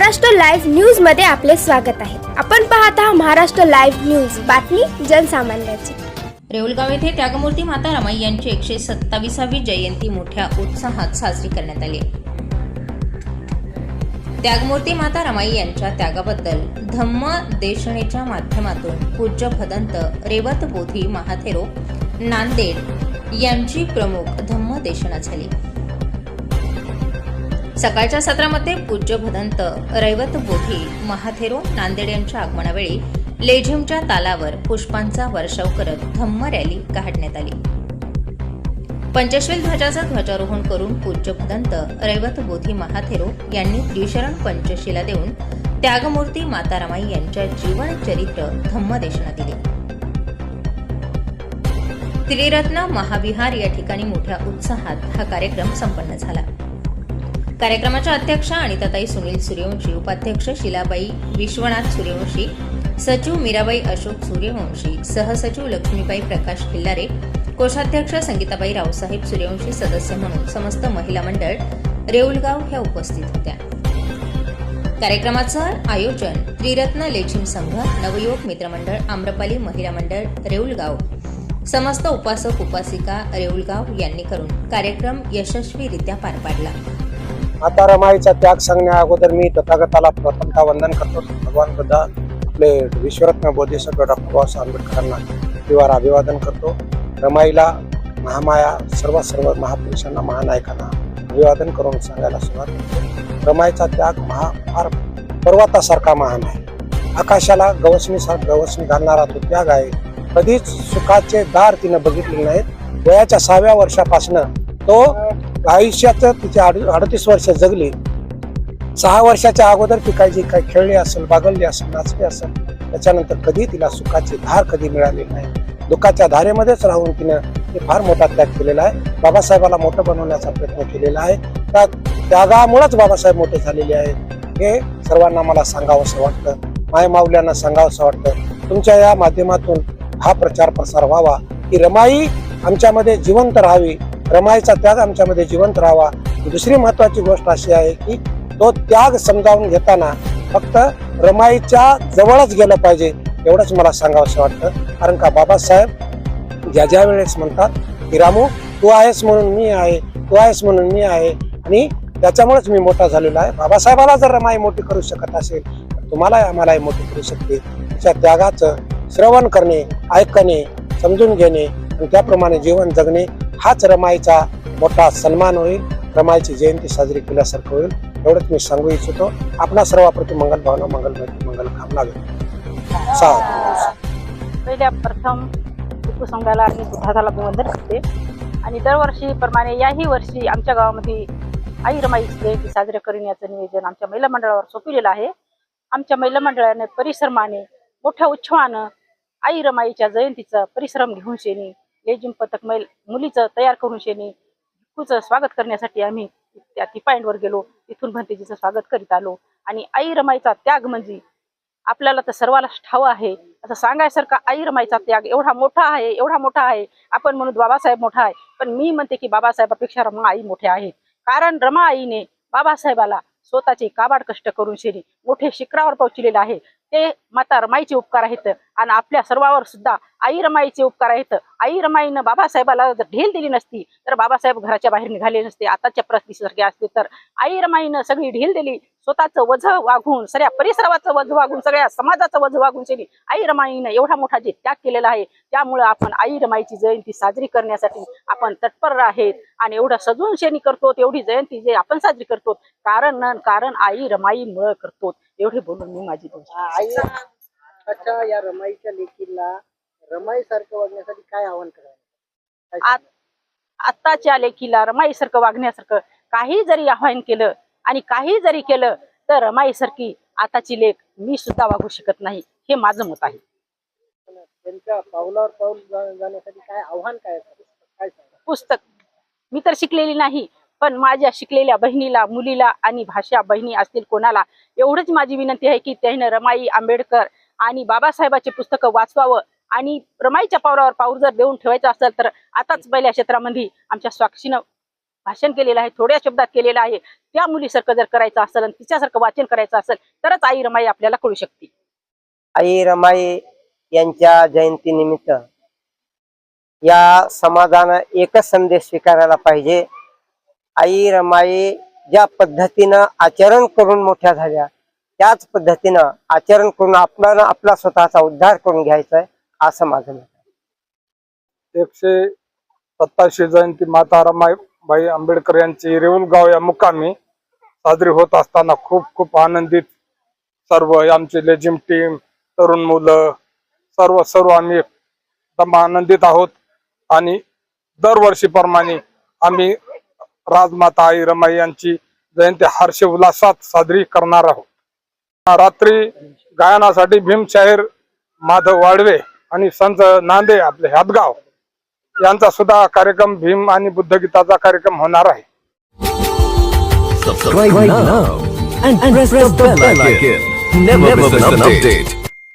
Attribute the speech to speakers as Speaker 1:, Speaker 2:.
Speaker 1: Maharashtra live न्यूजमध्ये आपले स्वागत आहे. आपण पाहत आहात महाराष्ट्र लाईव्ह न्यूज. बातमी जनसामान्याची.
Speaker 2: रेवलगाव येथे त्यागमूर्ती माता रमाई यांची एकशे सत्तावीसावी जयंती मोठ्या उत्साहात साजरी करण्यात आली. त्यागमूर्ती माता रमाई यांच्या त्यागाबद्दल धम्म देशणेच्या माध्यमातून पूज्य भदंत रेवत बोधी महाथेरो नांदेड यांची प्रमुख धम्म देशना झाली. सकाळच्या सत्रामध्ये पूज्य भदंत रैवत बोधी महाथेरो नांदेड यांच्या आगमनावेळी लेझिमच्या तालावर पुष्पांचा वर्षाव करत धम्म रॅली काढण्यात आली. पंचशील ध्वजाचं ध्वजारोहण करून पूज्य भदंत रैवत बोधी महाथेरो यांनी त्रिशरण पंचशिला देऊन त्यागमूर्ती मातारामाई यांच्या जीवन चरित्र धम्मदेशना दिली. त्रिरत्न महाविहार या ठिकाणी मोठ्या उत्साहात हा कार्यक्रम संपन्न झाला. कार्यक्रमाच्या अध्यक्षा अनिताताई सुनील सूर्यवंशी उपाध्यक्ष शिलाबाई विश्वनाथ सूर्यवंशी सचिव मीराबाई अशोक सूर्यवंशी सहसचिव लक्ष्मीबाई प्रकाश खिल्लारे कोषाध्यक्ष संगीताबाई रावसाहेब सूर्यवंशी सदस्य म्हणून समस्त महिला मंडळ रेऊलगाव ह्या उपस्थित होत्या. कार्यक्रमाचं आयोजन त्रिरत्न लेझिम संघ नवयुवक मित्रमंडळ आम्रपाली महिला मंडळ रेऊलगाव समस्त उपासक उपासिका रेऊलगाव यांनी करून कार्यक्रम यशस्वीरित्या पार पाडला.
Speaker 3: आता रमाईचा त्याग सांगण्या अगोदर मी तथागताला प्रथमता वंदन करतो. भगवान बुद्ध आपले विश्वरत्न बोधिसत्व डॉक्टर बाबासाहेब आंबेडकरांना किंवा अभिवादन करतो. रमाईला महामाया सर्व सर्व महापुरुषांना महानायकांना अभिवादन करून सांगायला सुरुवात करतो. रमाईचा त्याग महा फार पर्वतासारखा महान आहे. आकाशाला गवसणी गवसणी घालणारा तो त्याग आहे. कधीच सुखाचे दार तिनं बघितले नाहीत. वयाच्या सहाव्या वर्षापासनं तो आयुष्याचं तिचे अड अडतीस वर्ष जगली. सहा वर्षाच्या अगोदर ती काही जी काही खेळली असेल बागडली असेल नाचली असेल त्याच्यानंतर कधी तिला सुखाची धार कधी मिळाली नाही. दुःखाच्या धारेमध्येच राहून तिनं ते फार मोठा त्याग केलेला आहे. बाबासाहेबाला मोठं बनवण्याचा प्रयत्न केलेला आहे. त्या त्यागामुळेच बाबासाहेब मोठे झालेले आहेत. हे सर्वांना मला सांगावंसं वाटतं. माय माऊल्यांना सांगावंसं वाटतं. तुमच्या या माध्यमातून हा प्रचार प्रसार व्हावा. की रमाई आमच्यामध्ये जिवंत राहावी. रमाईचा त्याग आमच्यामध्ये जिवंत राहावा. दुसरी महत्वाची गोष्ट अशी आहे की तो त्याग समजावून घेताना फक्त रमाईच्या जवळच गेलं पाहिजे एवढंच मला सांगावंसं वाटतं. कारण का बाबासाहेब ज्या ज्या वेळेस म्हणतात की रामू तू आहेस म्हणून मी आहे तू आहेस म्हणून मी आहे आणि त्याच्यामुळेच मी मोठा झालेलो आहे. बाबासाहेबाला जर रमाई मोठी करू शकत असेल तर तुम्हालाही आम्हालाही मोठी करू शकते. तिच्या त्यागाचं श्रवण करणे ऐकणे समजून घेणे आणि त्याप्रमाणे जीवन जगणे हाच रमाईचा मोठा सन्मान होईल. रमाईची जयंती साजरी केल्यासारखं होईल. एवढंच मी सांगू इच्छितो. आपणा सर्वाप्रती मंगल भावना मंगल मंगल कामना व्यक्त
Speaker 4: पहिल्या प्रथम टिपू संघाला आणि बुद्धाला मी करते. आणि दरवर्षीप्रमाणे याही वर्षी आमच्या गावामध्ये आई रमाई जयंती साजरी करण्याचं नियोजन आमच्या महिला मंडळावर सोपविलेलं आहे. आमच्या महिला मंडळाने परिश्रमाने मोठ्या उत्सवानं आई रमाईच्या जयंतीचा परिश्रम घेऊन शेनी लेजिम पथक मैल मुलीचं तयार करून शेणी भिक्खूचं स्वागत करण्यासाठी आम्ही त्या टी पॉईंटवर गेलो. तिथून भंतेजीचं स्वागत करीत आलो. आणि आई रमाईचा त्याग म्हणजे आपल्याला तर सर्वालाच ठाव आहे. असं सांगायसारखा आई रमाईचा त्याग एवढा मोठा आहे एवढा मोठा आहे. आपण म्हणून बाबासाहेब मोठा आहे. पण मी म्हणते की बाबासाहेबापेक्षा रमा आई मोठ्या आहेत. कारण रमा आईने बाबासाहेबाला स्वतःचे काबाड कष्ट करून शेरी मोठे शिखरावर पोहोचलेले आहे. ते माता रमाईचे उपकार आहेत. आणि आपल्या सर्वावर सुद्धा आई रमाईचे उपकार आहेत. आई रमाईनं बाबासाहेबाला जर ढील दिली नसती तर बाबासाहेब घराच्या बाहेर निघाले नसते आताच्या परिस्थितीसारखे असते तर आई रमाईनं सगळी ढील दिली. स्वतःचं वझ वागून सगळ्या परिसराचं वझ वागून सगळ्या समाजाचं वज वागून केली. आई रमाईनं एवढा मोठा जे त्याग केलेला आहे त्यामुळं आपण आई रमाईची जयंती साजरी करण्यासाठी आपण तत्पर आहेत. आणि एवढं सजून शेणी करतो एवढी जयंती जे आपण साजरी करतो कारण कारण आई रमाई मुळे करतो. एवढे बोलून मी माझी
Speaker 5: आई अच्छा या रमाईच्या लेखीला रमाई सारखं वागण्यासाठी काय आव्हान करायला काय
Speaker 4: आत- आत्ताच्या लेखीला रमाईसारखं वागण्यासारखं काही जरी आवाहन केलं आणि काही जरी केलं तर रमाईसारखी आताची लेख मी सुद्धा वागू शकत नाही हे माझं मत आहे?
Speaker 5: त्यांच्या पावलावर पाऊल जाण्यासाठी काय आव्हान काय
Speaker 4: पुस्तक. मी तर शिकलेली नाही पण माझ्या शिकलेल्या बहिणीला मुलीला आणि भाषा बहिणी असतील कोणाला एवढंच माझी विनंती आहे की त्यानं रमाई आंबेडकर आणि बाबासाहेबाचे पुस्तकं वाचवावं आणि रमाईच्या पावरावर पाऊर जर देऊन ठेवायचं असेल तर आताच पहिल्या क्षेत्रामध्ये आमच्या स्वाक्षीनं भाषण केलेलं आहे थोड्या शब्दात केलेलं आहे. त्या मुलीसारखं जर करायचं असेल आणि तिच्यासारखं वाचन करायचं असेल तरच आई रमाई आपल्याला कळू शकते.
Speaker 6: आई रमाई यांच्या जयंतीनिमित्त या समाजानं एकच संदेश स्वीकारायला पाहिजे. आई रमाई ज्या पद्धतीनं आचरण करून मोठ्या झाल्या त्याच पद्धतीनं आचरण करून आपल्याला आपला स्वतःचा उद्धार करून घ्यायचा आहे असं माझं मत आहे.
Speaker 7: एकशे सत्तावीसशे जयंती माता रमाईबाई आंबेडकर यांची रेऊलगाव या मुक्कामी साजरी होत असताना खूप खूप आनंदित सर्व आमचे लेजिम टीम तरुण मुलं सर्व सर्व आम्ही एकदम आनंदित आहोत आणि दरवर्षीप्रमाणे आम्ही राजमाता आई रमाई यांची जयंती हर्ष उल्हासात साजरी करणार आहोत रात्री गायनासाठी भीमशाहीर माधव वाडवे आणि संत नांदे आपले हातगाव यांचा सुद्धा कार्यक्रम भीम आणि बुद्धगीताचा कार्यक्रम होणार आहे
Speaker 8: Subscribe now and press the bell icon. Never miss an update.